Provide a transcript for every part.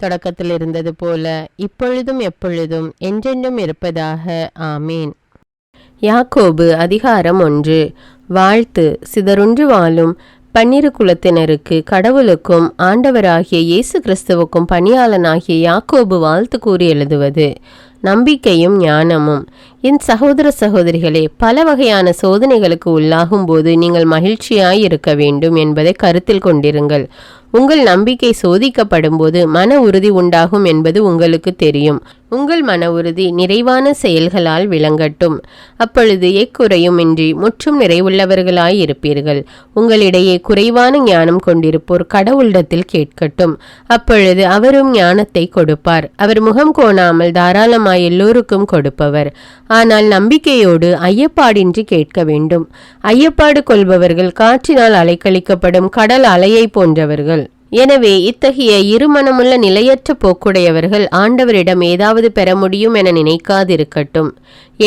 தொடக்கத்தில் இருந்தது போல இப்பொழுதும் எப்பொழுதும் என்றென்றும் இருப்பதாக. ஆமேன். யாக்கோபு அதிகாரம் ஒன்று. வாழ்த்து. சிதறுன்று வாழும் பன்னிரு குலத்தினருக்கு கடவுளுக்கும் ஆண்டவராகிய இயேசு கிறிஸ்துவுக்கும் பணியாளனாகிய யாக்கோபு வாழ்த்து கூறி எழுதுவது. நம்பிக்கையும் ஞானமும். என் சகோதர சகோதரிகளே பல வகையான சோதனைகளுக்கு உள்ளாகும் போது நீங்கள் மகிழ்ச்சியாய் இருக்க வேண்டும் என்பதை கருத்தில் கொண்டிருங்கள். உங்கள் நம்பிக்கை சோதிக்கப்படும் போது மன உறுதி உண்டாகும் என்பது உங்களுக்கு தெரியும். உங்கள் மன உறுதி நிறைவான செயல்களால் விளங்கட்டும். அப்பொழுது எக்குறையும் இன்றி முற்றும் நிறைவுள்ளவர்களாய் இருப்பீர்கள் உங்களிடையே குறைவான ஞானம் கொண்டிருப்போர் கடவுளிடத்தில் கேட்கட்டும். அப்பொழுது அவரும் ஞானத்தை கொடுப்பார். அவர் முகம் கோணாமல் தாராளமாக தாராளமாய் எல்லோருக்கும் கொடுப்பவர். ஆனால் நம்பிக்கையோடு ஐயப்பாடின்றி கேட்க வேண்டும். ஐயப்பாடு கொள்பவர்கள் காற்றினால் அலைக்கழிக்கப்படும் கடல் அலையை போன்றவர்கள். எனவே இத்தகைய இருமனமுள்ள நிலையற்ற போக்குடையவர்கள் ஆண்டவரிடம் ஏதாவது பெற முடியும் என நினைக்காதிருக்கட்டும்.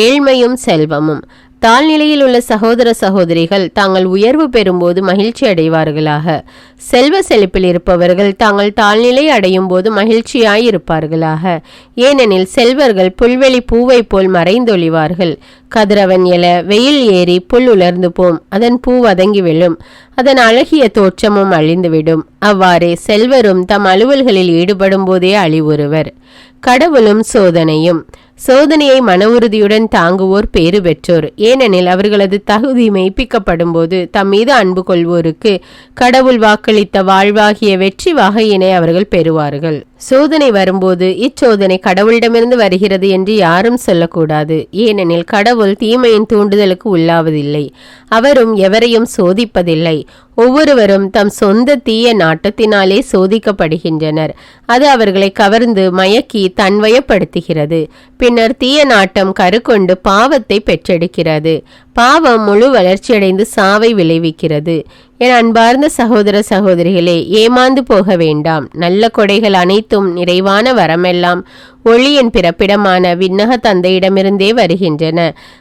ஏழ்மையும் செல்வமும். தாழ்நிலையில் உள்ள சகோதர சகோதரிகள் தாங்கள் உயர்வு பெறும்போது மகிழ்ச்சி அடைவார்களாக. செல்வ செழிப்பில் இருப்பவர்கள் தாங்கள் தாழ்நிலை அடையும் போது மகிழ்ச்சியாய் இருப்பார்களாக. ஏனெனில் செல்வர்கள் புல்வெளி பூவை போல் மறைந்தொழிவார்கள். கதிரவன் எல வெயில் ஏறி புல் உலர்ந்து போம். அதன் பூ வதங்கி விழும் அதன் அழகிய தோற்றமும் அழிந்துவிடும். அவ்வாறே செல்வரும் தம் அலுவல்களில் ஈடுபடும் போதே அழிவுறுவர் கடவுளும் சோதனையும். சோதனையை மன உறுதியுடன் தாங்குவோர் பேறு பெற்றோர். ஏனெனில் அவர்களது தகுதி மெய்ப்பிக்கப்படும் போது தம் மீது அன்பு கொள்வோருக்கு கடவுள் வாக்களித்த வாழ்வாகிய வெற்றி வகையினை அவர்கள் பெறுவார்கள். சோதனை வரும்போது இச்சோதனை கடவுளிடமிருந்து வருகிறது என்று யாரும் சொல்லக்கூடாது. ஏனெனில் கடவுள் தீமையின் தூண்டுதலுக்கு உள்ளாவதில்லை. அவரும் எவரையும் சோதிப்பதில்லை. ஒவ்வொருவரும் தம் சொந்த தீய நாட்டத்தினாலே சோதிக்கப்படுகின்றனர். அது அவர்களை கவர்ந்து மயக்கி தன்வயப்படுத்துகிறது. பின்னர் தீய நாட்டம் கருக்கொண்டு பாவத்தை பெற்றெடுக்கிறது. பாவம் முழு வளர்ச்சியடைந்து சாவை விளைவிக்கிறது. என் அன்பார்ந்த சகோதர சகோதரிகளே ஏமாந்து போக வேண்டாம். நல்ல கொடைகள் அனைத்தும் நிறைவான வரமெல்லாம் ஒளியின் பிறப்பிடமான விண்ணக தந்தையிடமிருந்தே வருகின்றன.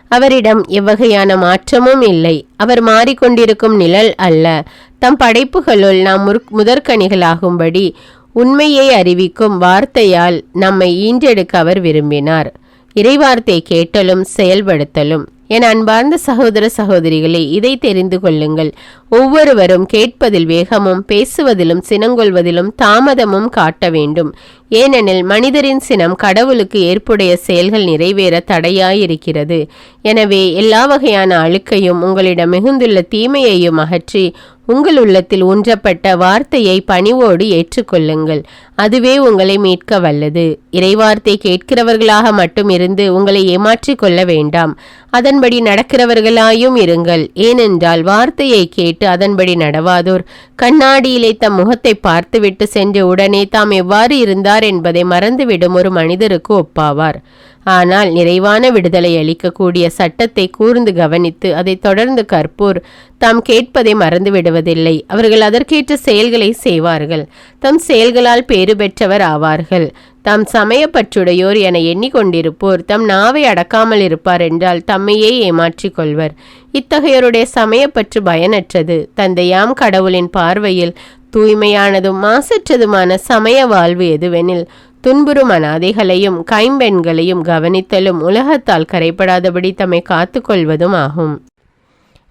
அவரிடம் எவ்வகையான மாற்றமும் இல்லை. அவர் மாறிக்கொண்டிருக்கும் நிழல் அல்ல. தம் படைப்புகளுள் நாம் முற் முதற்கனிகளாகும்படி உண்மையை அறிவிக்கும் வார்த்தையால் நம்மை ஈன்றெடுக்க அவர் விரும்பினார். இறைவார்த்தை கேட்டலும் செயல்படுத்தலும். என் அன்பார்ந்த சகோதர சகோதரிகளே இதை தெரிந்து கொள்ளுங்கள். ஒவ்வொருவரும் கேட்பதில் வேகமும் பேசுவதிலும் சினங்கொள்வதிலும் தாமதமும் காட்ட வேண்டும். ஏனெனில் மனிதரின் சினம் கடவுளுக்கு ஏற்புடைய செயல்கள் நிறைவேற தடையாயிருக்கிறது. எனவே எல்லா வகையான அழுக்கையும் உங்களிடம் மிகுந்துள்ள தீமையையும் அகற்றி உங்கள் உள்ளத்தில் ஊன்றப்பட்ட வார்த்தையை பணிவோடு ஏற்றுக்கொள்ளுங்கள். அதுவே உங்களை மீட்க வல்லது. இறைவார்த்தை கேட்கிறவர்களாக மட்டும் இருந்து உங்களை ஏமாற்றிக் கொள்ள வேண்டாம். அதன்படி நடக்கிறவர்களாயும் இருங்கள். ஏனென்றால் வார்த்தையை கேட்டு அதன்படி நடவாதோர். கண்ணாடியிலே தம் முகத்தை பார்த்துவிட்டு சென்று உடனே தாம் எவ்வாறு இருந்தார் என்பதை மறந்துவிடும் ஒரு மனிதருக்கு ஒப்பாவார். ஆனால் நிறைவான விடுதலை அளிக்கக்கூடிய சட்டத்தை கூர்ந்து கவனித்து அதை தொடர்ந்து கற்போர். தாம் கேட்பதை மறந்து விடுவதில்லை அவர்கள் அதற்கேற்ற செயல்களை செய்வார்கள். தம் செயல்களால் பேறு பெற்றவர் ஆவார்கள். தாம் சமயப்பற்றுடையோர் என எண்ணிக்கொண்டிருப்போர் தம் நாவை அடக்காமல் இருப்பார் என்றால் தம்மையே ஏமாற்றிக் கொள்வர். இத்தகையோருடைய சமயப்பற்று பயனற்றது. தந்தையாம் கடவுளின் பார்வையில் தூய்மையானதும் மாசற்றதுமான சமய வாழ்வு எதுவெனில் துன்புறும் அனாதைகளையும் கைம்பெண்களையும் கவனித்தலும் உலகத்தால் கரைப்படாதபடி தம்மை காத்துக்கொள்வதும் ஆகும்.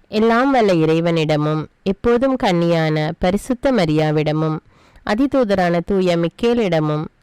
எல்லாம் வல்ல இறைவனிடமும் எப்போதும் கன்னியான பரிசுத்த மரியாவிடமும் அதிதூதரான தூய மிக்கேலிடமும்